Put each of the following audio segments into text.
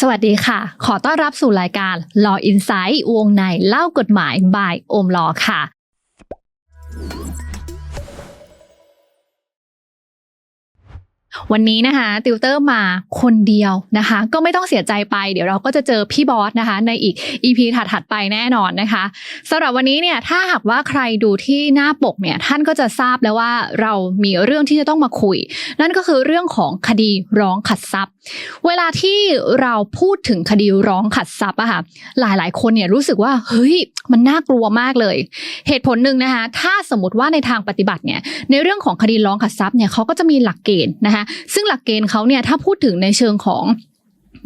สวัสดีค่ะ ขอต้อนรับสู่รายการ Law Insight วงในเล่ากฎหมายบายโอมลอค่ะ วันนี้นะคะติวเตอร์มาคนเดียวนะคะ ก็ไม่ต้องเสียใจไป เดี๋ยวเราก็จะเจอพี่บอสนะคะ ในอีก EP ถัดๆไปแน่นอนนะคะสำหรับวันนี้เนี่ยถ้าหากว่าใครดูที่หน้าปกเนี่ยท่านก็จะทราบแล้วว่าเรามีเรื่องที่จะต้องมาคุย นั่นก็คือเรื่องของคดีร้องขัดทรัพย์ เวลาที่เราพูดถึงคดีร้องขัดทรัพย์อะค่ะหลายๆ คนเนี่ยรู้สึกว่าเฮ้ยมันน่ากลัวมากเลย เหตุผลหนึ่งนะคะถ้าสมมติว่าในทางปฏิบัติเนี่ยในเรื่องของคดีร้องขัดทรัพย์เนี่ยเขาก็จะมีหลักเกณฑ์นะคะซึ่งหลักเกณฑ์เขาเนี่ยถ้าพูดถึงในเชิงของ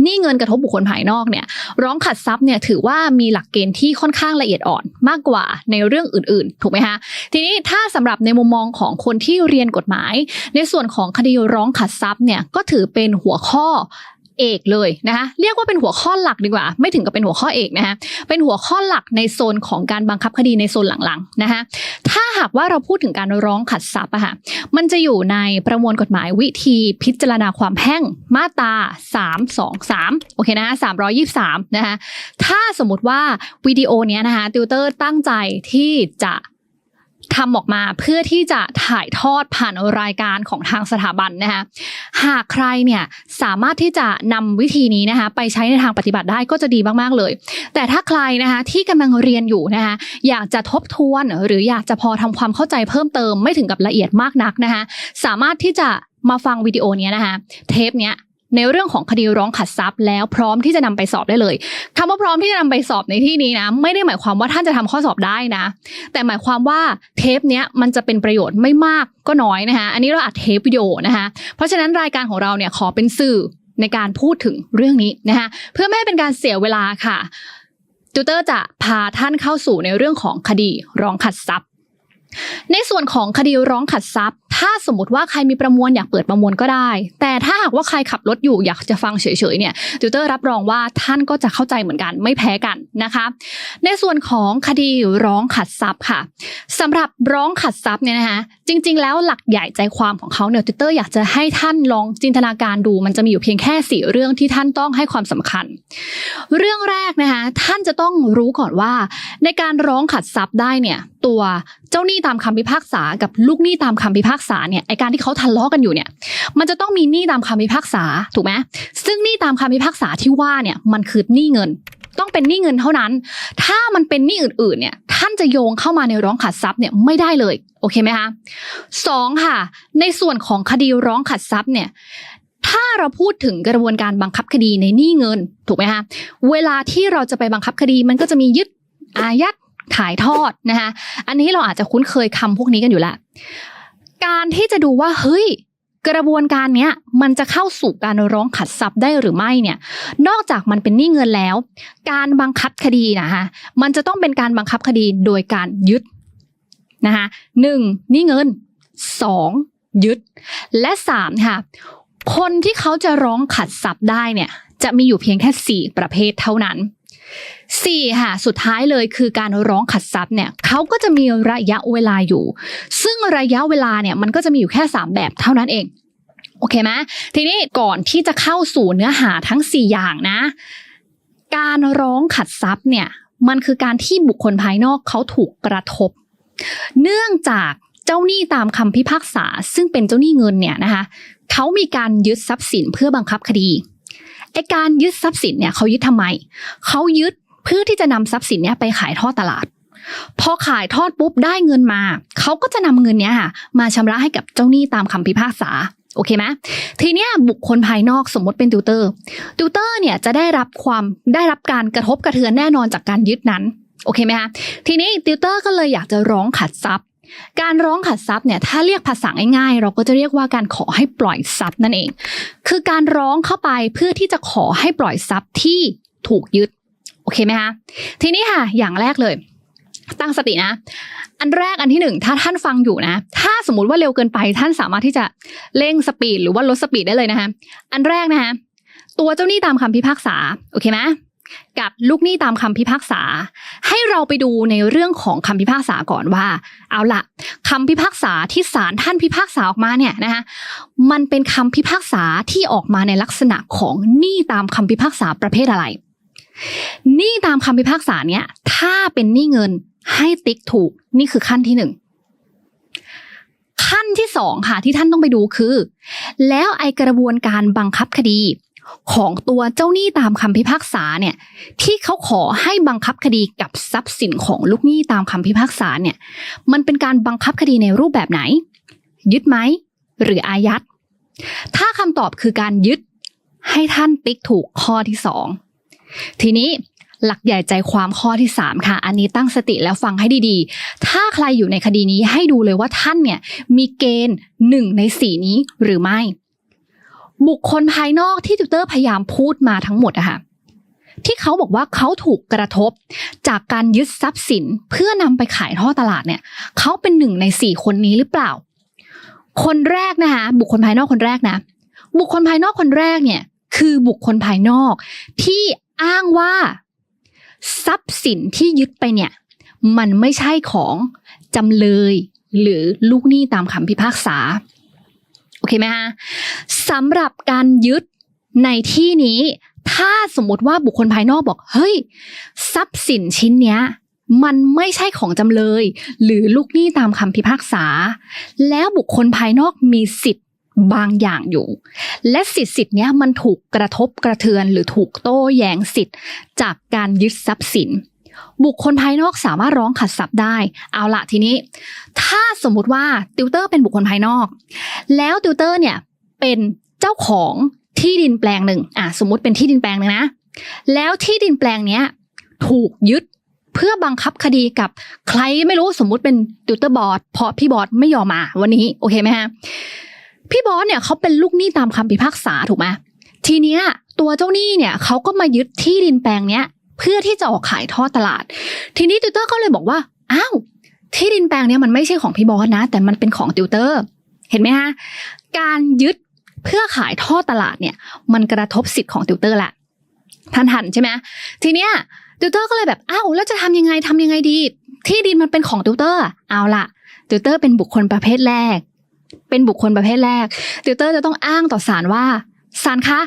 นี่เงินกระทบบุคคลภายนอกเนี่ยร้องขัดทรัพย์เนี่ยถือว่ามีหลักเกณฑ์ที่ค่อนข้างละเอียดอ่อนมากกว่าในเรื่องอื่นๆ ถูกไหมคะทีนี้ถ้าสำหรับในมุมมองของคนที่เรียนกฎหมาย ในส่วนของคดีร้องขัดทรัพย์เนี่ยก็ถือเป็นหัวข้อ เอกเลยนะคะเรียกว่าเป็นหัวข้อหลักดีกว่า ไม่ถึงกับเป็นหัวข้อเอกนะคะเป็นหัวข้อหลักในโซนของการบังคับคดีในโซนหลังๆนะคะถ้าหากว่าเราพูดถึงการร้องขัดทรัพย์อะค่ะมันจะอยู่ในประมวลกฎหมายวิธีพิจารณาความแพ่งมาตรา323โอเคนะ323นะคะถ้าสมมติว่าวิดีโอเนี้ยนะคะติวเตอร์ตั้งใจที่จะ ทำออกมาเพื่อที่จะถ่ายทอดผ่านรายการของทางสถาบันนะคะหากใครเนี่ยสามารถที่จะนำวิธีนี้นะคะไปใช้ในทางปฏิบัติได้ก็จะดีมากๆเลย แต่ถ้าใครนะคะที่กำลังเรียนอยู่นะคะอยากจะทบทวนหรืออยากจะพอทำความเข้าใจเพิ่มเติมไม่ถึงกับละเอียดมากนักนะคะสามารถที่จะมาฟังวิดีโอนี้นะคะเทปเนี้ย ในเรื่องของคดีร้องขัดทรัพย์แล้วพร้อมที่จะนำไปสอบได้เลยคำว่าพร้อมที่จะนำไปสอบในที่นี้นะ ไม่ได้หมายความว่าท่านจะทำข้อสอบได้นะ แต่หมายความว่าเทปเนี้ยมันจะเป็นประโยชน์ไม่มากก็น้อยนะคะอันนี้เราอัดเทปวิดีโอนะคะเพราะฉะนั้นรายการของเราเนี่ยขอเป็นสื่อในการพูดถึงเรื่องนี้นะคะเพื่อไม่ให้เป็นการเสียเวลาค่ะตูเตอร์จะพาท่านเข้าสู่ในเรื่องของคดีร้องขัดทรัพย ในส่วนของคดีร้องขัดทรัพย์ ถ้าสมมติว่าใครมีประมวลอยากเปิดประมวลก็ได้ แต่ถ้าหากว่าใครขับรถอยู่อยากจะฟังเฉยๆเนี่ยติวเตอร์รับรองว่าท่านก็จะเข้าใจเหมือนกันไม่แพ้กันนะคะ ในส่วนของคดีร้องขัดทรัพย์ค่ะสำหรับร้องขัดทรัพย์เนี่ยนะคะจริง ๆ แล้วหลักใหญ่ใจความของเขาเนี่ยติวเตอร์อยากจะให้ท่านลองจินตนาการดู มันจะมีอยู่เพียงแค่สี่เรื่องที่ท่านต้องให้ความสำคัญ เรื่องแรกนะคะท่านจะต้องรู้ก่อนว่า ในการร้องขัดทรัพย์ได้เนี่ยตัวเจ้าหนี้ตามคำพิพากษา กับลูกหนี้ตามคำพิพากษาเนี่ยไอการที่เขาทะเลาะกันอยู่เนี่ย มันจะต้องมีหนี้ตามคำพิพากษาถูกไหมซึ่งหนี้ตามคำพิพากษาที่ว่าเนี่ยมันคือหนี้เงิน ต้องเป็นหนี้เงินเท่านั้น ถ้ามันเป็นหนี้อื่นๆเนี่ยท่านจะโยงเข้ามาในร้องขัดทรัพย์เนี่ยไม่ได้เลยโอเคไหมคะสองค่ะ ในส่วนของคดีร้องขัดทรัพย์เนี่ยถ้าเราพูดถึงกระบวนการบังคับคดีในหนี้เงิน ถูกไหมคะเวลาที่เราจะไปบังคับคดีมันก็จะมียึดอายัด ขายทอดนะคะอันนี้เราอาจจะคุ้นเคยคำพวกนี้กันอยู่แล้วการที่จะดูว่าเฮ้ยกระบวนการเนี้ยมันจะเข้าสู่การร้องขัดทรัพย์ได้หรือไม่เนี่ย นอกจากมันเป็นหนี้เงินแล้ว การบังคับคดีนะคะมันจะต้องเป็นการบังคับคดีโดยการยึดนะคะหนึ่งหนี้เงินสองยึด และสามค่ะคนที่เขาจะร้องขัดทรัพย์ได้เนี่ยจะมีอยู่เพียงแค่สี่ประเภทเท่านั้น สี่ค่ะสุดท้ายเลยคือการร้องขัดทรัพย์เนี่ยเขาก็จะมีระยะเวลาอยู่ ซึ่งระยะเวลาเนี่ยมันก็จะมีอยู่แค่ 3 แบบเท่านั้นเองโอเคไหมทีนี้ก่อนที่จะเข้าสู่เนื้อหาทั้ง 4 อย่างนะ การร้องขัดทรัพย์เนี่ยมันคือการที่บุคคลภายนอกเขาถูกกระทบ เนื่องจากเจ้าหนี้ตามคำพิพากษา ซึ่งเป็นเจ้าหนี้เงินเนี่ยนะคะเขามีการยึดทรัพย์สินเพื่อบังคับคดี ไอการยึดทรัพย์สินเนี่ยเขายึดทำไมเขายึดเพื่อที่จะนำทรัพย์สินเนี่ยไปขายทอดตลาด พอขายทอดปุ๊บได้เงินมา เขาก็จะนำเงินเนี้ยค่ะ มาชำระให้กับเจ้าหนี้ตามคำพิพากษาโอเคไหมทีเนี้ยบุคคลภายนอกสมมติเป็นติวเตอร์ติวเตอร์เนี่ยจะได้รับความได้รับการกระทบกระเทือนแน่นอนจากการยึดนั้นโอเคไหมคะทีนี้ติวเตอร์ก็เลยอยากจะร้องขัดทรัพย์ การร้องขัดทรัพย์เนี่ยถ้าเรียกภาษาง่ายๆ เราก็จะเรียกว่าการขอให้ปล่อยทรัพย์นั่นเอง คือการร้องเข้าไปเพื่อที่จะขอให้ปล่อยทรัพย์ที่ถูกยึดโอเคไหมคะทีนี้ค่ะอย่างแรกเลย ตั้งสตินะ อันแรกอันที่หนึ่งถ้าท่านฟังอยู่นะ ถ้าสมมติว่าเร็วเกินไปท่านสามารถที่จะเร่งสปีดหรือว่าลดสปีดได้เลยนะคะอันแรกนะคะตัวเจ้าหนี้ตามคำพิพากษาโอเคไหม กับลูกหนี้ตามคำพิพากษา ให้เราไปดูในเรื่องของคำพิพากษาก่อนว่า เอาละคำพิพากษาที่ศาลท่านพิพากษาออกมาเนี่ยนะคะมันเป็นคำพิพากษาที่ออกมาในลักษณะของหนี้ตามคำพิพากษาประเภทอะไรหนี้ตามคำพิพากษาเนี่ยถ้าเป็นหนี้เงินให้ติ๊กถูกนี่คือขั้นที่หนึ่งขั้นที่สองค่ะที่ท่านต้องไปดูคือ แล้วไอกระบวนการบังคับคดี ของตัวเจ้าหนี้ตามคำพิพากษาเนี่ยที่เขาขอให้บังคับคดีกับทรัพย์สินของลูกหนี้ตามคำพิพากษาเนี่ยมันเป็นการบังคับคดีในรูปแบบไหน ยึดไหมหรืออายัด ถ้าคำตอบคือการยึดให้ท่านติ๊กถูกข้อที่สองทีนี้หลักใหญ่ใจความข้อที่สามค่ะ อันนี้ตั้งสติแล้วฟังให้ดีๆ ถ้าใครอยู่ในคดีนี้ให้ดูเลยว่าท่านเนี่ยมีเกณฑ์หนึ่งในสี่นี้หรือไม่ บุคคลภายนอกที่ติวเตอร์พยายามพูดมาทั้งหมดอะค่ะที่เขาบอกว่าเขาถูกกระทบจากการยึดทรัพย์สินเพื่อนำไปขายท่อตลาดเนี่ยเขาเป็นหนึ่งในสี่คนนี้หรือเปล่า คนแรกนะคะบุคคลภายนอกคนแรกนะ บุคคลภายนอกคนแรกเนี่ยคือบุคคลภายนอกที่อ้างว่า ทรัพย์สินที่ยึดไปเนี่ย มันไม่ใช่ของจำเลยหรือลูกหนี้ตามคำพิพากษา โอเคไหมคะสำหรับการยึดในที่นี้ ถ้าสมมติว่าบุคคลภายนอกบอก เฮ้ย ทรัพย์สินชิ้นเนี้ย มันไม่ใช่ของจำเลย หรือลูกหนี้ตามคำพิพากษา แล้วบุคคลภายนอกมีสิทธิ์บางอย่างอยู่ และสิทธิ์สิทธิ์เนี้ยมันถูกกระทบกระเทือนหรือถูกโต้แย้งสิทธิ์ จากการยึดทรัพย์สิน บุคคลภายนอกสามารถร้องขัดทรัพย์ได้ เอาละทีนี้ ถ้าสมมุติว่าติวเตอร์เป็นบุคคลภายนอก แล้วติวเตอร์เนี่ยเป็นเจ้าของที่ดินแปลงหนึ่งอะสมมติเป็นที่ดินแปลงหนึ่งนะ แล้วที่ดินแปลงเนี้ยถูกยึดเพื่อบังคับคดีกับใครไม่รู้สมมุติเป็นติวเตอร์บอร์ดเพราะพี่บอสไม่ยอมมาวันนี้โอเคไหมฮะพี่บอสเนี่ยเขาเป็นลูกหนี้ตามคำพิพากษาถูกไหมทีเนี้ยตัวเจ้าหนี้เนี่ยเขาก็มายึดที่ดินแปลงเนี้ย เพื่อที่จะออกขายท่อตลาด ทีนี้ติวเตอร์ก็เลยบอกว่าอ้าวที่ดินแปลงนี้มันไม่ใช่ของพี่บอสนะ แต่มันเป็นของติวเตอร์ เห็นไหมฮะการยึดเพื่อขายท่อตลาดเนี่ย มันกระทบสิทธิ์ของติวเตอร์แหละท่านหันใช่ไหมทีเนี้ยติวเตอร์ก็เลยแบบอ้าวแล้วจะทำยังไงทำยังไงดี ที่ดินมันเป็นของติวเตอร์เอาละติวเตอร์เป็นบุคคลประเภทแรก เป็นบุคคลประเภทแรกติวเตอร์จะต้องอ้างต่อศาลว่าศาลคะ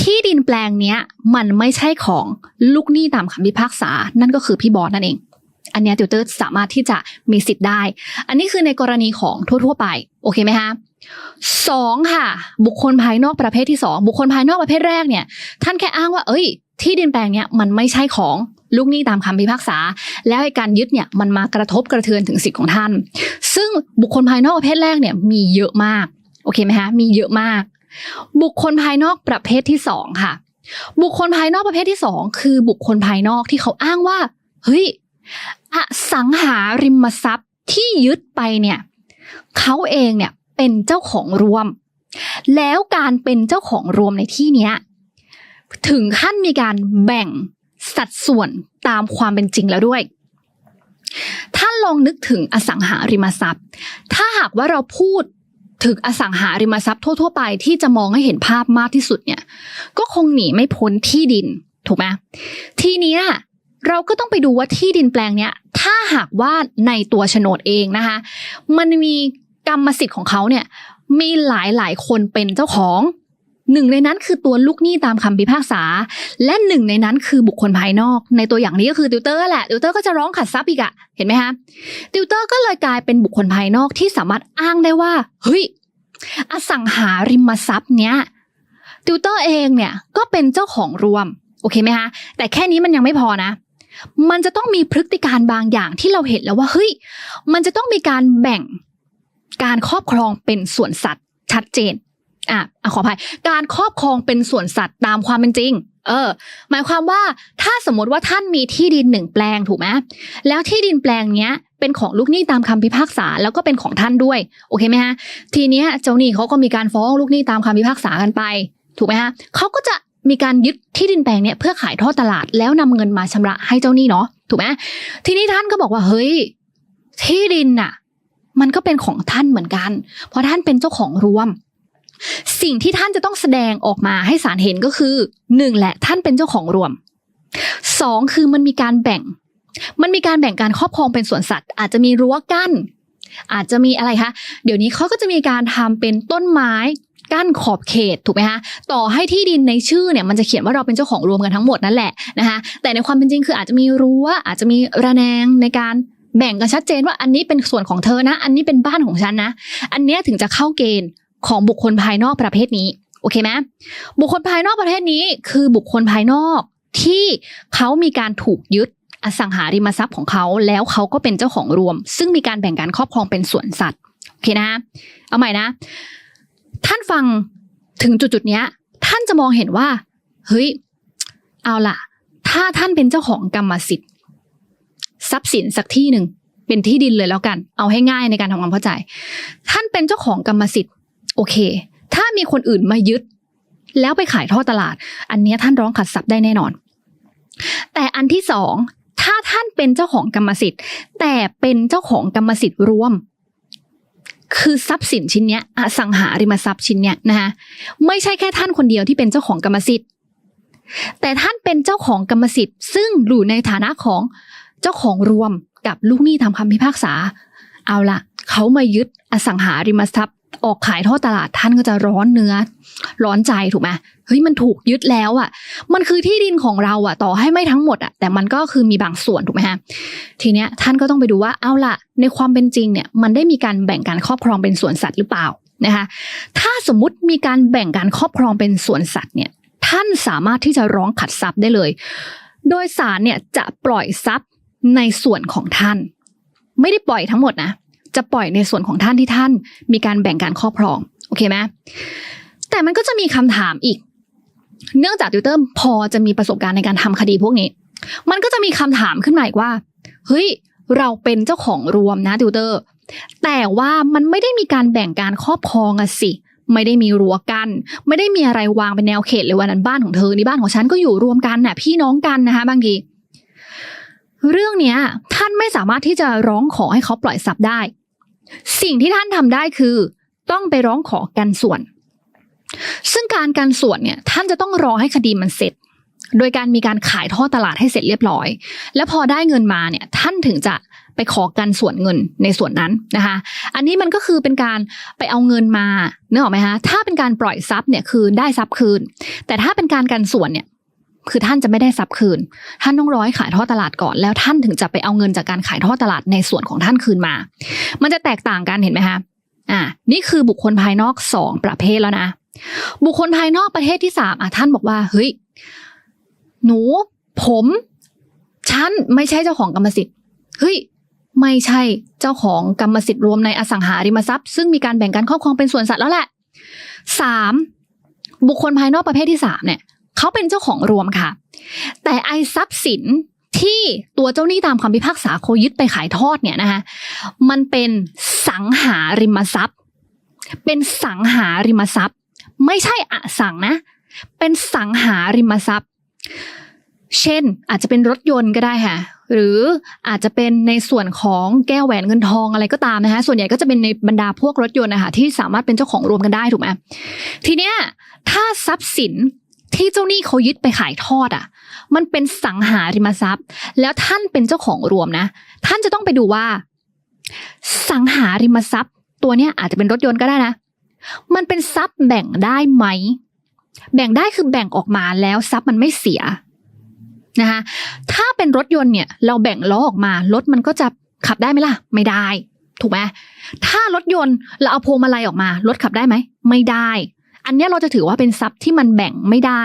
ที่ดินแปลงเนี้ยมันไม่ใช่ของลูกหนี้ตามคำพิพากษา นั่นก็คือพี่บอสนั่นเอง อันนี้ติวเตอร์สามารถที่จะมีสิทธิ์ได้ อันนี้คือในกรณีของทั่ว ๆ ไป โอเคไหมคะสองค่ะ บุคคลภายนอกประเภทที่สองบุคคลภายนอกประเภทแรกเนี่ย ท่านแค่อ้างว่า เอ้ย ที่ดินแปลงเนี้ยมันไม่ใช่ของลูกหนี้ตามคำพิพากษา แล้วการยึดเนี่ยมันมากระทบกระเทือนถึงสิทธิ์ของท่าน ซึ่งบุคคลภายนอกประเภทแรกเนี่ยมีเยอะมาก โอเคไหมคะมีเยอะมาก บุคคลภายนอกประเภทที่สองค่ะ บุคคลภายนอกประเภทที่สองคือบุคคลภายนอกที่เขาอ้างว่า เฮ้ยอสังหาริมทรัพย์ที่ยึดไปเนี่ยเขาเองเนี่ยเป็นเจ้าของรวม แล้วการเป็นเจ้าของรวมในที่เนี้ยถึงขั้นมีการแบ่งสัดส่วนตามความเป็นจริงแล้วด้วยถ้าลองนึกถึงอสังหาริมทรัพย์ ถ้าหากว่าเราพูด ถึงอสังหาริมทรัพย์ทั่วๆไปที่จะมองให้เห็นภาพมากที่สุดเนี่ย ก็คงหนีไม่พ้นที่ดินถูกไหมทีนี้เราก็ต้องไปดูว่าที่ดินแปลงเนี้ยถ้าหากว่าในตัวโฉนดเองนะคะ มันมีกรรมสิทธิ์ของเขาเนี่ยมีหลายหลายๆคนเป็นเจ้าของ หนึ่งในนั้นคือตัวลูกหนี้ตามคำพิพากษา และหนึ่งในนั้นคือบุคคลภายนอก ในตัวอย่างนี้ก็คือติวเตอร์แหละติวเตอร์ก็จะร้องขัดทรัพย์อีกอะเห็นไหมคะติวเตอร์ก็เลยกลายเป็นบุคคลภายนอกที่สามารถอ้างได้ว่าเฮ้ยอสังหาริมทรัพย์เนี้ยติวเตอร์เองเนี่ยก็เป็นเจ้าของรวมโอเคไหมคะแต่แค่นี้มันยังไม่พอนะ มันจะต้องมีพฤติการบางอย่างที่เราเห็นแล้วว่าเฮ้ยมันจะต้องมีการแบ่งการครอบครองเป็นส่วนสัตว์ชัดเจน อะขออภัยการครอบครองเป็นส่วนสัตว์ตามความเป็นจริง เออ หมายความว่าถ้าสมมติว่าท่านมีที่ดินหนึ่งแปลงถูกไหมแล้วที่ดินแปลงเนี้ยเป็นของลูกหนี้ตามคำพิพากษาแล้วก็เป็นของท่านด้วย โอเคไหมฮะ ทีเนี้ยเจ้าหนี้เขาก็มีการฟ้องลูกหนี้ตามคำพิพากษากันไป ถูกไหมฮะเขาก็จะมีการยึดที่ดินแปลงเนี้ยเพื่อขายทอดตลาดแล้วนำเงินมาชำระให้เจ้าหนี้เนาะถูกไหมทีนี้ท่านก็บอกว่าเฮ้ยที่ดินน่ะ มันก็เป็นของท่านเหมือนกัน เพราะท่านเป็นเจ้าของรวม สิ่งที่ท่านจะต้องแสดงออกมาให้ศาลเห็นก็คือหนึ่งแหละท่านเป็นเจ้าของรวมสองคือมันมีการแบ่ง มันมีการแบ่งการครอบครองเป็นสวนสัตว์ อาจจะมีรั้วกั้น อาจจะมีอะไรคะเดี๋ยวนี้เขาก็จะมีการทำเป็นต้นไม้กั้นขอบเขตถูกไหมคะต่อให้ที่ดินในชื่อเนี่ยมันจะเขียนว่าเราเป็นเจ้าของรวมกันทั้งหมดนั่นแหละนะคะแต่ในความเป็นจริงคืออาจจะมีรั้วอาจจะมีระแนงในการแบ่งกันชัดเจนว่าอันนี้เป็นส่วนของเธอนะ อันนี้เป็นบ้านของฉันนะ อันนี้ถึงจะเข้าเกณฑ์ ของบุคคลภายนอกประเภทนี้ โอเคไหมบุคคลภายนอกประเภทนี้ คือบุคคลภายนอกที่เขามีการถูกยึดอสังหาริมทรัพย์ของเขาแล้วเขาก็เป็นเจ้าของรวม ซึ่งมีการแบ่งการครอบครองเป็นส่วนสัตว์โอเคนะเอาใหม่นะ ท่านฟังถึงจุดจุดๆเนี้ย ท่านจะมองเห็นว่า เฮ้ย เอาล่ะ ถ้าท่านเป็นเจ้าของกรรมสิทธิ์ทรัพย์สินสักที่หนึ่งเป็นที่ดินเลยแล้วกัน เอาให้ง่ายในการทำความเข้าใจ ท่านเป็นเจ้าของกรรมสิทธิ์ โอเค ถ้ามีคนอื่นมายึด แล้วไปขายท่อตลาด อันนี้ท่านร้องขัดทรัพย์ได้แน่นอน แต่อันที่สองถ้าท่านเป็นเจ้าของกรรมสิทธิ์ แต่เป็นเจ้าของกรรมสิทธิ์รวม คือทรัพย์สินชิ้นเนี้ยอสังหาริมทรัพย์ชิ้นเนี้ยนะคะไม่ใช่แค่ท่านคนเดียวที่เป็นเจ้าของกรรมสิทธิ์ แต่ท่านเป็นเจ้าของกรรมสิทธิ์ ซึ่งอยู่ในฐานะของเจ้าของรวมกับลูกหนี้ทำคำพิพากษา เอาละเขามายึดอสังหาริมทรัพย์ ออกขายท่อตลาดท่านก็จะร้อนเนื้อ ร้อนใจถูกไหมเฮ้ยมันถูกยึดแล้วอะ มันคือที่ดินของเราอะ ต่อให้ไม่ทั้งหมดอะ แต่มันก็คือมีบางส่วนถูกไหมฮะทีเนี้ยท่านก็ต้องไปดูว่าเอาล่ะในความเป็นจริงเนี่ย มันได้มีการแบ่งการครอบครองเป็นส่วนสัตว์หรือเปล่านะคะถ้าสมมติมีการแบ่งการครอบครองเป็นส่วนสัตว์เนี่ย ท่านสามารถที่จะร้องขัดทรัพย์ได้เลย โดยศาลเนี่ยจะปล่อยทรัพย์ในส่วนของท่าน ไม่ได้ปล่อยทั้งหมดนะ จะปล่อยในส่วนของท่านที่ท่าน มีการแบ่งการครอบครองโอเคไหมแต่มันก็จะมีคำถามอีก เนื่องจากติวเตอร์พอจะมีประสบการณ์ในการทำคดีพวกนี้ มันก็จะมีคำถามขึ้นมาอีกว่าเฮ้ยเราเป็นเจ้าของรวมนะติวเตอร์ แต่ว่ามันไม่ได้มีการแบ่งการครอบครองอะสิไม่ได้มีรั้วกัน ไม่ได้มีอะไรวางเป็นแนวเขตเลยวันนั้นบ้านของเธอนี่บ้านของฉันก็อยู่รวมกันน่ะ พี่น้องกันนะคะบางทีเรื่องเนี้ยท่านไม่สามารถที่จะร้องขอให้เขาปล่อยทรัพย์ได้ สิ่งที่ท่านทำได้คือต้องไปร้องขอกันส่วน ซึ่งการกันส่วนเนี่ยท่านจะต้องรอให้คดีมันเสร็จ โดยการมีการขายท่อตลาดให้เสร็จเรียบร้อย แล้วพอได้เงินมาเนี่ยท่านถึงจะไปขอกันส่วนเงินในส่วนนั้นนะคะ อันนี้มันก็คือเป็นการไปเอาเงินมาเนกออกไหมคะถ้าเป็นการปล่อยทรัพย์เนี่ยคือได้ทรัพย์คืน แต่ถ้าเป็นการกันส่วนเนี่ย คือท่านจะไม่ได้ทรัพย์คืน ท่านต้องร้อให้ขายท่อตลาดก่อน แล้วท่านถึงจะไปเอาเงินจากการขายท่อตลาดในส่วนของท่านคืนมา มันจะแตกต่างกันเห็นไหมคะอ่านี่คือบุคคลภายนอกสองประเภทแล้วนะ บุคคลภายนอกประเภทที่สามอะท่านบอกว่าเฮ้ยหนู ผมฉันไม่ใช่เจ้าของกรรมสิทธิ์เฮ้ยไม่ใช่เจ้าของกรรมสิทธิ์รวมในอสังหาริมทรัพย์ ซึ่งมีการแบ่งการครอบครองเป็นส่วนสัตว์แล้วแหละสามบุคคลภายนอกประเภทที่สามเนี่ย เขาเป็นเจ้าของรวมค่ะ แต่ไอทรัพย์สินที่ตัวเจ้าหนี้ตามคำพิพากษาเขายึดไปขายทอดเนี่ยนะคะมันเป็นสังหาริมทรัพย์ เป็นสังหาริมทรัพย์ ไม่ใช่อสังนะ เป็นสังหาริมทรัพย์ เช่นอาจจะเป็นรถยนต์ก็ได้ค่ะ หรืออาจจะเป็นในส่วนของแก้วแหวนเงินทองอะไรก็ตามนะคะส่วนใหญ่ก็จะเป็นในบรรดาพวกรถยนต์นะคะที่สามารถเป็นเจ้าของรวมกันได้ถูกไหมทีเนี้ยถ้าทรัพย์สิน ที่เจ้าหนี้เขายึดไปขายทอดอะ มันเป็นสังหาริมทรัพย์ แล้วท่านเป็นเจ้าของรวมนะ ท่านจะต้องไปดูว่า สังหาริมทรัพย์ ตัวเนี้ยอาจจะเป็นรถยนต์ก็ได้นะ มันเป็นทรัพย์แบ่งได้ไหม แบ่งได้คือแบ่งออกมาแล้วทรัพย์มันไม่เสียนะคะถ้าเป็นรถยนต์เนี่ย เราแบ่งล้อออกมารถมันก็จะขับได้ไหมล่ะ ไม่ได้ ถูกไหมถ้ารถยนต์เราเอาพวงมาลัยออกมา รถขับได้ไหมไม่ได้ อันนี้เราจะถือว่าเป็นทรัพย์ที่มันแบ่งไม่ได้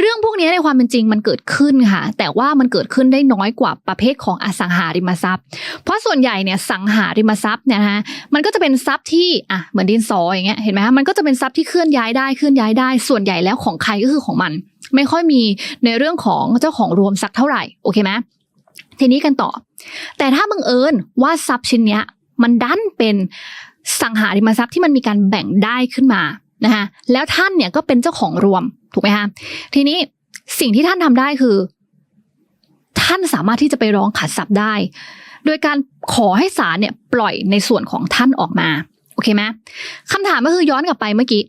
เรื่องพวกนี้ในความเป็นจริงมันเกิดขึ้นค่ะ แต่ว่ามันเกิดขึ้นได้น้อยกว่าประเภทของอสังหาริมทรัพย์ เพราะส่วนใหญ่เนี่ยสังหาริมทรัพย์เนี่ยนะคะมันก็จะเป็นทรัพย์ที่อะเหมือนดินสออย่างเงี้ยเห็นไหมคะมันก็จะเป็นทรัพย์ที่เคลื่อนย้ายได้เคลื่อนย้ายได้ ส่วนใหญ่แล้วของใครก็คือของมัน ไม่ค่อยมีในเรื่องของเจ้าของรวมสักเท่าไหร่โอเคไหมทีนี้กันต่อ แต่ถ้าบังเอิญว่าทรัพย์ชิ้นเนี้ยมันดันเป็นสังหาริมทรัพย์ที่มันมีการแบ่งได้ขึ้นมา นะคะแล้วท่านเนี่ยก็เป็นเจ้าของรวมถูกไหมคะทีนี้สิ่งที่ท่านทำได้คือ ท่านสามารถที่จะไปร้องขัดทรัพย์ได้ โดยการขอให้ศาลเนี่ยปล่อยในส่วนของท่านออกมาโอเคไหมคำถามก็คือย้อนกลับไปเมื่อกี้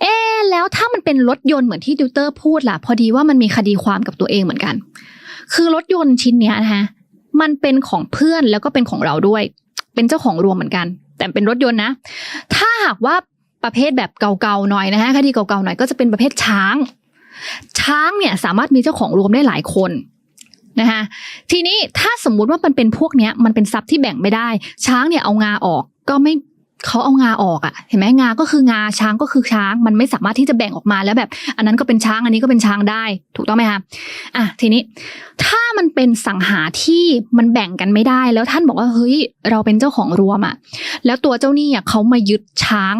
เอ๊แล้วถ้ามันเป็นรถยนต์เหมือนที่ติวเตอร์พูดล่ะ พอดีว่ามันมีคดีความกับตัวเองเหมือนกัน คือรถยนต์ชิ้นเนี้ยนะคะมันเป็นของเพื่อนแล้วก็เป็นของเราด้วย เป็นเจ้าของรวมเหมือนกัน แต่เป็นรถยนต์นะ ถ้าหากว่า ประเภทแบบเก่าๆหน่อยนะคะคดีเก่าๆหน่อยก็จะเป็นประเภทช้าง ช้างเนี่ยสามารถมีเจ้าของรวมได้หลายคนนะคะทีนี้ถ้าสมมุติว่ามันเป็นพวกเนี้ยมันเป็นทรัพย์ที่แบ่งไม่ได้ ช้างเนี่ยเอางาออกก็ไม่เขาเอางาออกอะ่ะเห็นไหมงาก็คืองาช้างก็คือช้าง มันไม่สามารถที่จะแบ่งออกมาแล้วแบบ อันนั้นก็เป็นช้างอันนี้ก็เป็นช้างได้ ถูกต้องไหมคะอะทีนี้ถ้ามันเป็นสังหาที่มันแบ่งกันไม่ได้ แล้วท่านบอกว่าเฮ้ยเราเป็นเจ้าของรวมอะ่ะแล้วตัวเจ้าหนี้อะเขามายึดช้าง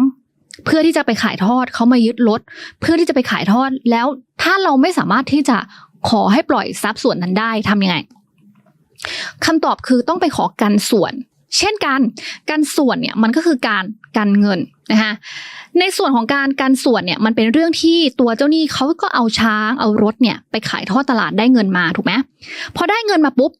เพื่อที่จะไปขายทอดเขามายึดรถ เพื่อที่จะไปขายทอด แล้วถ้าเราไม่สามารถที่จะขอให้ปล่อยทรัพย์ส่วนนั้นได้ทำยังไงคำตอบคือต้องไปขอกันส่วน เช่นกันการส่วนเนี่ยมันก็คือการกันเงินนะคะในส่วนของการกันส่วนเนี่ยมันเป็นเรื่องที่ตัวเจ้าหนี้เขาก็เอาช้างเอารถเนี่ยไปขายทอดตลาดได้เงินมาถูกไหมพอได้เงินมาปุ๊บ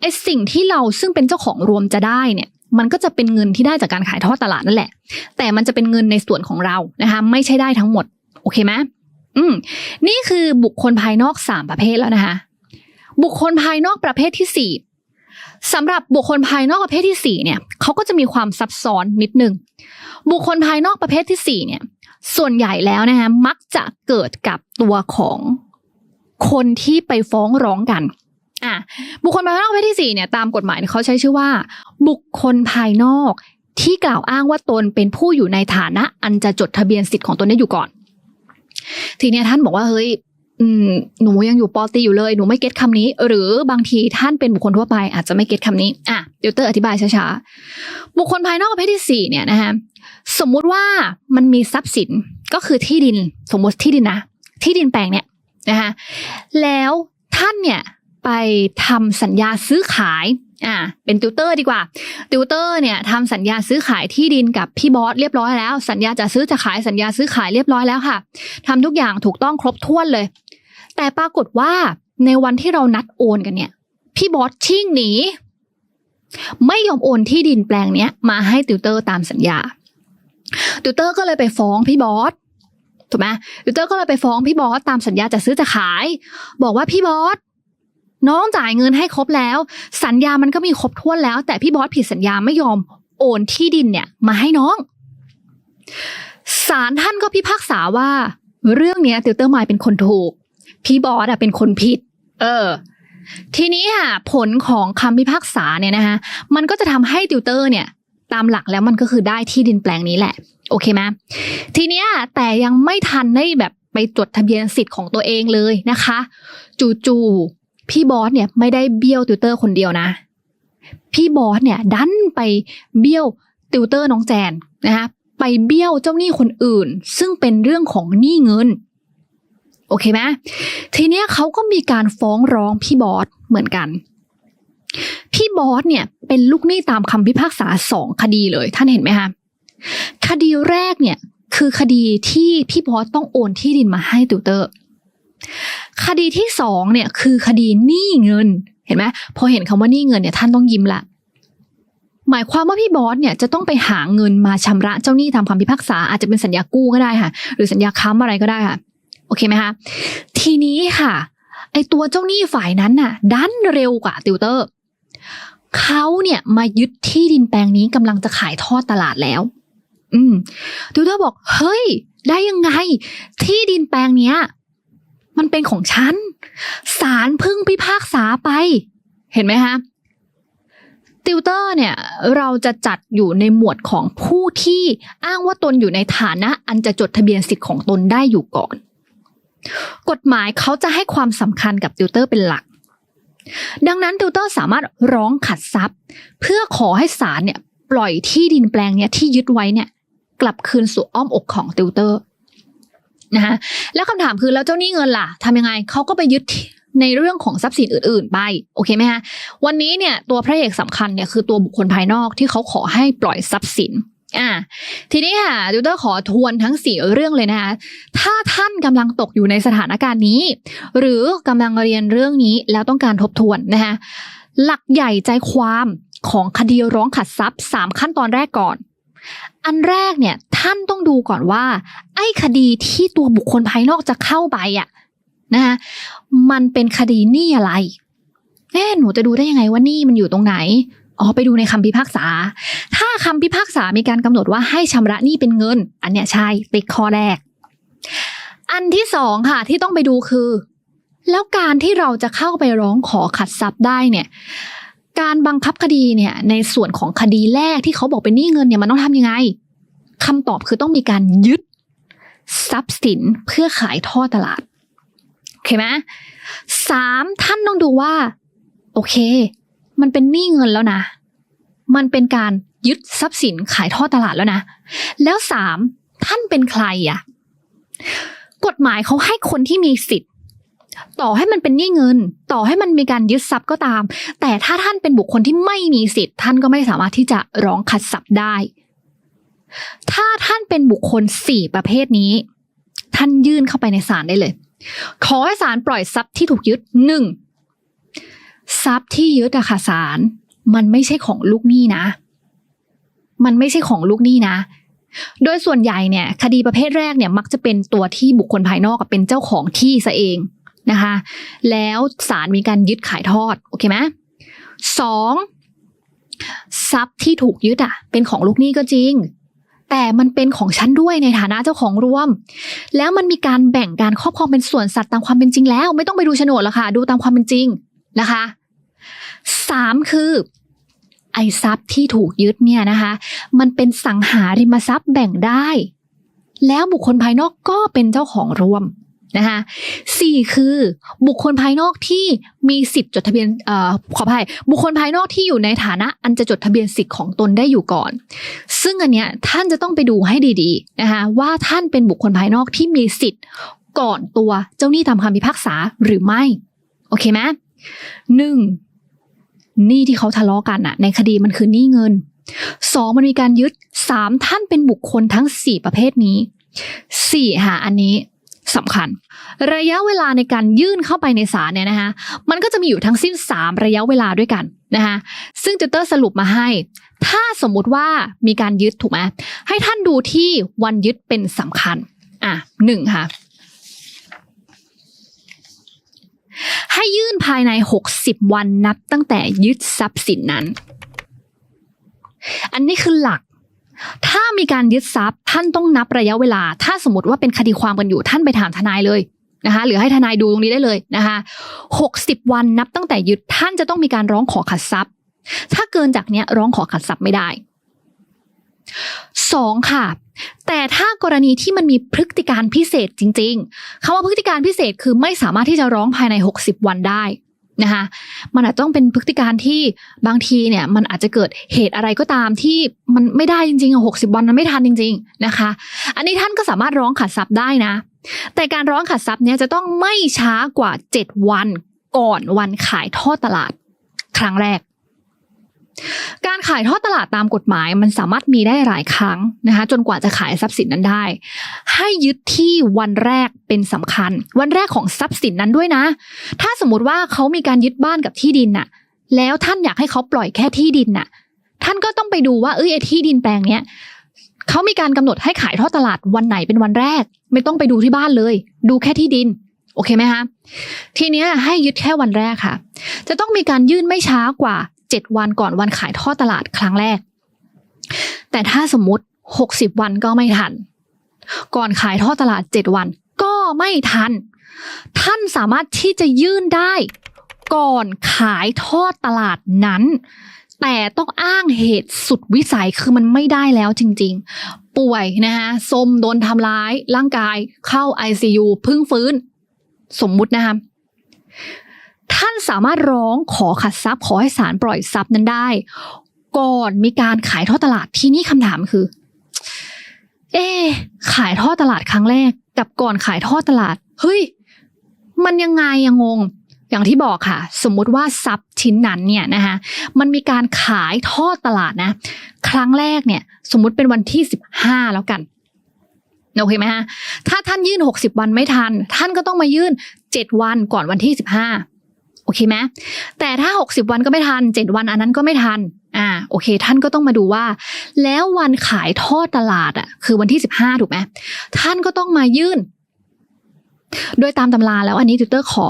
ไอสิ่งที่เราซึ่งเป็นเจ้าของรวมจะได้เนี่ย มันก็จะเป็นเงินที่ได้จากการขายทอดตลาดนั่นแหละ แต่มันจะเป็นเงินในส่วนของเรานะคะ ไม่ใช่ได้ทั้งหมด โอเคไหมอืมนี่คือบุคคลภายนอกสามประเภทแล้วนะคะ บุคคลภายนอกประเภทที่สี่สำหรับบุคคลภายนอกประเภทที่สี่เนี่ยเขาก็จะมีความซับซ้อนนิดนึง บุคคลภายนอกประเภทที่สี่เนี่ย ส่วนใหญ่แล้วนะคะมักจะเกิดกับตัวของคนที่ไปฟ้องร้องกัน อะบุคคลภายนอกประเภทที่สี่เนี่ยตามกฎหมายเขาใช้ชื่อว่า บุคคลภายนอกที่กล่าวอ้างว่าตนเป็นผู้อยู่ในฐานะอันจะจดทะเบียนสิทธิ์ของตนได้อยู่ก่อน ทีเนี้ยท่านบอกว่าเฮ้ยหนูยังอยู่ปอตีอยู่เลยหนูไม่เก็ตคำนี้ หรือบางทีท่านเป็นบุคคลทั่วไป อาจจะไม่เก็ตคำนี้อะเดี๋ยวเตอร์อธิบายช้าๆบุคคลภายนอกประเภทที่สี่เนี่ยนะคะสมมุติว่ามันมีทรัพย์สินก็คือที่ดินสมมติที่ดินนะที่ดินแปลงเนี่ยนะคะแล้วท่านเนี่ย ไปทำสัญญาซื้อขายอ่าเป็นติวเตอร์ดีกว่าติวเตอร์เนี่ยทำสัญญาซื้อขายที่ดินกับพี่บอสเรียบร้อยแล้ว สัญญาจะซื้อจะขายสัญญาซื้อขายเรียบร้อยแล้วค่ะทำทุกอย่างถูกต้องครบถ้วนเลย แต่ปรากฏว่าในวันที่เรานัดโอนกันเนี่ย พี่บอสชิ่งหนีไม่ยอมโอนที่ดินแปลงเนี้ยมาให้ติวเตอร์ตามสัญญาติวเตอร์ก็เลยไปฟ้องพี่บอสถูกไหมติวเตอร์ก็เลยไปฟ้องพี่บอสตามสัญญาจะซื้อจะขาย บอกว่าพี่บอส น้องจ่ายเงินให้ครบแล้ว สัญญามันก็มีครบถ้วนแล้ว แต่พี่บอสผิดสัญญาไม่ยอมโอนที่ดินเนี่ย มาให้น้องศาลท่านก็พิพากษาว่า เรื่องเนี้ยติวเตอร์มายเป็นคนถูก พี่บอสอะเป็นคนผิด เออ ทีนี้ค่ะผลของคำพิพากษาเนี่ยนะคะมันก็จะทำให้ติวเตอร์เนี่ย ตามหลักแล้วมันก็คือได้ที่ดินแปลงนี้แหละ โอเคไหมทีเนี้ยแต่ยังไม่ทันได้แบบไปจดทะเบียนสิทธิ์ของตัวเองเลยนะคะ จู่ๆ พี่บอสเนี่ยไม่ได้เบี้ยวติวเตอร์คนเดียวนะ พี่บอสเนี่ยดันไปเบี้ยวติวเตอร์น้องแจนนะคะไปเบี้ยวเจ้าหนี้คนอื่น ซึ่งเป็นเรื่องของหนี้เงิน โอเคไหมทีเนี้ยเขาก็มีการฟ้องร้องพี่บอสเหมือนกัน พี่บอสเนี่ยเป็นลูกหนี้ตามคำพิพากษาสองคดีเลยท่านเห็นไหมคะคดีแรกเนี่ยคือคดีที่พี่บอสต้องโอนที่ดินมาให้ติวเตอร์ คดีที่สองเนี่ยคือคดีหนี้เงิน เห็นไหมพอเห็นคำว่าหนี้เงินเนี่ยท่านต้องยิ้มละหมายความว่าพี่บอสเนี่ยจะต้องไปหาเงินมาชำระเจ้าหนี้ตามคำพิพากษาอาจจะเป็นสัญญากู้ก็ได้ค่ะ หรือสัญญาค้ำอะไรก็ได้ค่ะ โอเคไหมคะทีนี้ค่ะ ไอตัวเจ้าหนี้ฝ่ายนั้นน่ะ ดันเร็วกว่าติวเตอร์เขาเนี่ยมายึดที่ดินแปลงนี้กำลังจะขายทอดตลาดแล้ว อืมติวเตอร์บอก เฮ้ย ได้ยังไง ที่ดินแปลงเนี้ย มันเป็นของฉันศาลพึ่งพิพากษาไป เห็นไหมคะติวเตอร์เนี่ยเราจะจัดอยู่ในหมวดของผู้ที่อ้างว่าตนอยู่ในฐานะอันจะจดทะเบียนสิทธิ์ของตนได้อยู่ก่อน กฎหมายเขาจะให้ความสำคัญกับติวเตอร์เป็นหลัก ดังนั้นติวเตอร์สามารถร้องขัดทรัพย์ เพื่อขอให้ศาลเนี่ยปล่อยที่ดินแปลงเนี่ยที่ยึดไว้เนี่ยกลับคืนสู่อ้อมอกของติวเตอร์ นะคะแล้วคำถามคือแล้วเจ้าหนี้เงินล่ะทำยังไงเขาก็ไปยึดในเรื่องของทรัพย์สินอื่น ๆ ไปโอเคไหมคะวันนี้เนี่ยตัวพระเอกสำคัญเนี่ยคือตัวบุคคลภายนอกที่เขาขอให้ปล่อยทรัพย์สินอ่าทีนี้ค่ะดิวเตอร์ขอทวนทั้งสี่เรื่องเลยนะคะถ้าท่านกำลังตกอยู่ในสถานการณ์นี้ หรือกำลังเรียนเรื่องนี้แล้วต้องการทบทวนนะคะหลักใหญ่ใจความของคดีร้องขัดทรัพย์สามขั้นตอนแรกก่อน อันแรกเนี่ยท่านต้องดูก่อนว่า ไอ้คดีที่ตัวบุคคลภายนอกจะเข้าไปอะนะคะมันเป็นคดีหนี้อะไรแน่หนูจะดูได้ยังไงว่าหนี้มันอยู่ตรงไหนอ๋อไปดูในคำพิพากษา ถ้าคำพิพากษามีการกำหนดว่าให้ชำระหนี้เป็นเงิน อันเนี้ยใช่ติ๊กข้อแรก อันที่สองค่ะที่ต้องไปดูคือ แล้วการที่เราจะเข้าไปร้องขอขัดทรัพย์ได้เนี่ย การบังคับคดีเนี่ยในส่วนของคดีแรกที่เขาบอกเป็นหนี้เงินเนี่ยมันต้องทำยังไงคำตอบคือต้องมีการยึดทรัพย์สินเพื่อขายท่อตลาดโอเคไหมสามท่านต้องดูว่า โอเค มันเป็นหนี้เงินแล้วนะ มันเป็นการยึดทรัพย์สินขายท่อตลาดแล้วนะ แล้วสามท่านเป็นใครอะ กฎหมายเขาให้คนที่มีสิทธิ์ ต่อให้มันเป็นหนี้เงิน ต่อให้มันมีการยึดทรัพย์ก็ตาม แต่ถ้าท่านเป็นบุคคลที่ไม่มีสิทธิ์ ท่านก็ไม่สามารถที่จะร้องขัดทรัพย์ได้ ถ้าท่านเป็นบุคคลสี่ประเภทนี้ ท่านยื่นเข้าไปในศาลได้เลย ขอให้ศาลปล่อยทรัพย์ที่ถูกยึดหนึ่งทรัพย์ที่ยึดอะค่ะศาลมันไม่ใช่ของลูกหนี้นะ มันไม่ใช่ของลูกหนี้นะโดยส่วนใหญ่เนี่ยคดีประเภทแรกเนี่ยมักจะเป็นตัวที่บุคคลภายนอกกับเป็นเจ้าของที่ซะเอง นะคะ แล้วศาลมีการยึดขายทอด โอเคไหมสองทรัพย์ที่ถูกยึดอะ เป็นของลูกหนี้ก็จริง แต่มันเป็นของฉันด้วยในฐานะเจ้าของรวม แล้วมันมีการแบ่งการครอบครองเป็นส่วนสัตว์ตามความเป็นจริงแล้ว ไม่ต้องไปดูโฉนดหรอกค่ะ ดูตามความเป็นจริงนะคะสามคือไอ้ทรัพย์ที่ถูกยึดเนี่ยนะคะ มันเป็นสังหาริมทรัพย์แบ่งได้ แล้วบุคคลภายนอกก็เป็นเจ้าของรวม นะคะสี่คือบุคคลภายนอกที่มีสิทธิ์จดทะเบียนเอ่อขออภัยบุคคลภายนอกที่อยู่ในฐานะอันจะจดทะเบียนสิทธิ์ของตนได้อยู่ก่อน ซึ่งอันเนี้ยท่านจะต้องไปดูให้ดีๆนะคะว่าท่านเป็นบุคคลภายนอกที่มีสิทธิ์ก่อนตัวเจ้าหนี้ตามคำพิพากษาหรือไม่ โอเคไหมหนึ่งหนี้ที่เขาทะเลาะกันอะในคดีมันคือหนี้เงินสองมันมีการยึดสามท่านเป็นบุคคลทั้งสี่ประเภทนี้สี่ค่ะอันนี้ สำคัญ ระยะเวลาในการยื่นเข้าไปในศาลเนี่ยนะคะมันก็จะมีอยู่ทั้งสิ้นสามระยะเวลาด้วยกันนะคะซึ่งติวเตอร์สรุปมาให้ ถ้าสมมุติว่ามีการยึดถูกไหมให้ท่านดูที่วันยึดเป็นสำคัญอะหนึ่งค่ะ ให้ยื่นภายใน 60 วันนับตั้งแต่ยึดทรัพย์สินนั้น อันนี้คือหลัก ถ้ามีการยึดทรัพย์ท่านต้องนับระยะเวลา ถ้าสมมติว่าเป็นคดีความกันอยู่ท่านไปถามทนายเลยนะคะหรือให้ทนายดูตรงนี้ได้เลยนะคะ60 วันนับตั้งแต่ยึดท่านจะต้องมีการร้องขอขัดทรัพย์ ถ้าเกินจากเนี้ยร้องขอขัดทรัพย์ไม่ได้สองค่ะ แต่ถ้ากรณีที่มันมีพฤติการพิเศษจริง ๆคำว่าพฤติการพิเศษคือไม่สามารถที่จะร้องภายใน 60 วันได้ นะคะมันอาจต้องเป็นพฤติการที่บางทีเนี่ยมันอาจจะเกิดเหตุอะไรก็ตามที่มันไม่ได้จริงๆอะหกสิบวันมันไม่ทันจริง ๆนะคะ อันนี้ท่านก็สามารถร้องขัดทรัพย์ได้นะ แต่การร้องขัดทรัพย์เนี่ยจะต้องไม่ช้ากว่า 7 วันก่อนวันขายทอดตลาดครั้งแรก การขายทอดตลาดตามกฎหมายมันสามารถมีได้หลายครั้งนะคะจนกว่าจะขายทรัพย์สินนั้นได้ ให้ยึดที่วันแรกเป็นสำคัญ วันแรกของทรัพย์สินนั้นด้วยนะ ถ้าสมมติว่าเขามีการยึดบ้านกับที่ดินน่ะ แล้วท่านอยากให้เขาปล่อยแค่ที่ดินน่ะ ท่านก็ต้องไปดูว่าเอ้ยไอ้ที่ดินแปลงเนี้ยเขามีการกำหนดให้ขายทอดตลาดวันไหนเป็นวันแรก ไม่ต้องไปดูที่บ้านเลย ดูแค่ที่ดินโอเคไหมคะทีนี้ให้ยึดแค่วันแรกค่ะ จะต้องมีการยื่นไม่ช้ากว่า เจ็ดวันก่อนวันขายท่อตลาดครั้งแรก แต่ถ้าสมมติหกสิบวันก็ไม่ทัน ก่อนขายท่อตลาดเจ็ดวัน ก็ไม่ทัน ท่านสามารถที่จะยื่นได้ ก่อนขายท่อตลาดนั้น แต่ต้องอ้างเหตุสุดวิสัยคือมันไม่ได้แล้วจริงๆ ป่วยนะคะสมโดนทำร้ายร่างกายเข้า ICU พึ่งฟื้น สมมุตินะคะ ท่านสามารถร้องขอขัดทรัพย์ขอให้ศาลปล่อยทรัพย์นั้นได้ ก่อนมีการขายท่อตลาดที่นี่คำถามคือ เอ๊ขายท่อตลาดครั้งแรก กับก่อนขายท่อตลาด เฮ้ย มันยังไงยังงง อย่างที่บอกค่ะ สมมุติว่าทรัพย์ชิ้นนั้นเนี่ยนะคะมันมีการขายท่อตลาดนะ ครั้งแรกเนี่ย สมมุติเป็นวันที่สิบห้าแล้วกันโอเคไหมฮะ ถ้าท่านยื่นหกสิบวันไม่ทัน ท่านก็ต้องมายื่นเจ็ดวันก่อนวันที่สิบห้า อเคไหมแต่ถ้าหกสิบวันก็ไม่ทันเจ็ดวันอันนั้นก็ไม่ทันอ่าโอเค ท่านก็ต้องมาดูว่า แล้ววันขายทอดตลาดอะคือวันที่สิบห้าถูกไหมท่านก็ต้องมายื่น โดยตามตำราแล้วอันนี้ติวเตอร์ขอ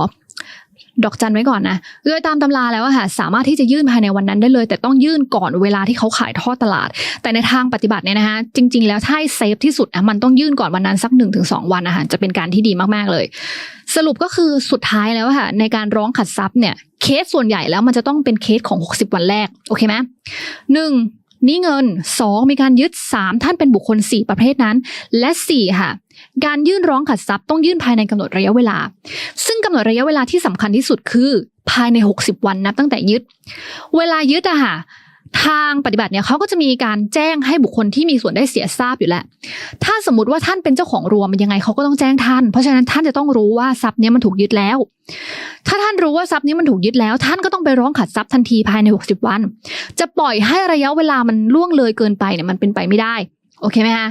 ดอกจันไว้ก่อนนะโดยตามตำราแล้วค่ะสามารถที่จะยื่นภายในวันนั้นได้เลย แต่ต้องยื่นก่อนเวลาที่เขาขายทอดตลาด แต่ในทางปฏิบัติเนี่ยนะคะจริง ๆ แล้วถ้าเซฟที่สุดอะมันต้องยื่นก่อนวันนั้นสักหนึ่งถึงสองวันนะคะจะเป็นการที่ดีมากๆเลย สรุปก็คือสุดท้ายแล้วค่ะในการร้องขัดทรัพย์เนี่ยเคสส่วนใหญ่แล้วมันจะต้องเป็นเคสของ 60 วันแรกโอเคไหมหนึ่งนี่เงิน 2 มีการยึด 3 ท่านเป็นบุคคล 4 ประเภทนั้น และ 4 ค่ะ การยื่นร้องขัดทรัพย์ต้องยื่นภายในกำหนดระยะเวลา ซึ่งกำหนดระยะเวลาที่สำคัญที่สุดคือภายใน 60 วันนับตั้งแต่ยึด เวลายึดอะค่ะทางปฏิบัติเนี่ยเขาก็จะมีการแจ้งให้บุคคลที่มีส่วนได้เสียทราบอยู่แล้ว ถ้าสมมติว่าท่านเป็นเจ้าของรวมยังไงเขาก็ต้องแจ้งท่าน เพราะฉะนั้นท่านจะต้องรู้ว่าทรัพย์นี้มันถูกยึดแล้ว ถ้าท่านรู้ว่าทรัพย์นี้มันถูกยึดแล้ว ท่านก็ต้องไปร้องขัดทรัพย์ทันทีภายใน 60 วัน จะปล่อยให้ระยะเวลามันล่วงเลยเกินไปเนี่ยมันเป็นไปไม่ได้ โอเคไหมคะ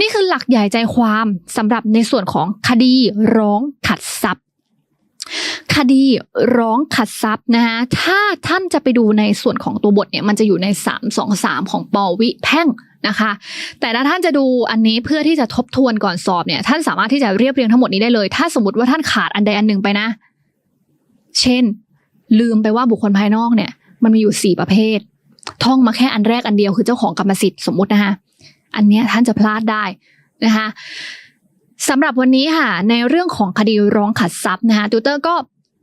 นี่คือหลักใหญ่ใจความสำหรับในส่วนของคดีร้องขัดทรัพย์ คดีร้องขัดทรัพย์นะคะถ้าท่านจะไปดูในส่วนของตัวบทเนี่ยมันจะอยู่ใน 323 ของปวิแพ่งนะคะแต่ถ้าท่านจะดูอันนี้เพื่อที่จะทบทวนก่อนสอบเนี่ยท่านสามารถที่จะเรียบเรียงทั้งหมดนี้ได้เลย ถ้าสมมติว่าท่านขาดอันใดอันหนึ่งไปนะ เช่น ลืมไปว่าบุคคลภายนอกเนี่ย มันมีอยู่สี่ประเภท ท่องมาแค่อันแรกอันเดียวคือเจ้าของกรรมสิทธิ์สมมตินะคะ อันนี้ท่านจะพลาดได้นะคะสำหรับวันนี้ค่ะในเรื่องของคดีร้องขัดทรัพย์นะคะติวเตอร์ก็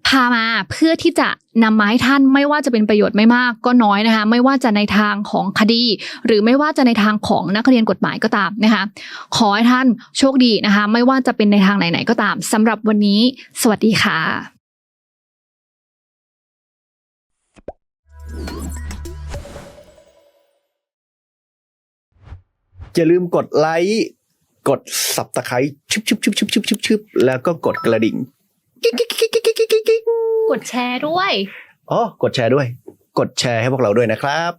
พามาเพื่อที่จะนำมาให้ท่านไม่ว่าจะเป็นประโยชน์ไม่มากก็น้อยนะคะไม่ว่าจะในทางของคดี หรือไม่ว่าจะในทางของนักเรียนกฎหมายก็ตามนะคะขอให้ท่านโชคดีนะคะไม่ว่าจะเป็นในทางไหนๆก็ตามสำหรับวันนี้ สวัสดีค่ะ อย่าลืมกดไลค์กดสับตะไคร้ชุบชุบชุบชุบชุบชุบชุบแล้วก็กดกระดิ่งกิ๊กกิ๊กกิ๊กกิ๊กกิ๊กกิ๊กกิ๊กกดแชร์ด้วย อ๋อกดแชร์ด้วย กดแชร์ให้พวกเราด้วยนะครับ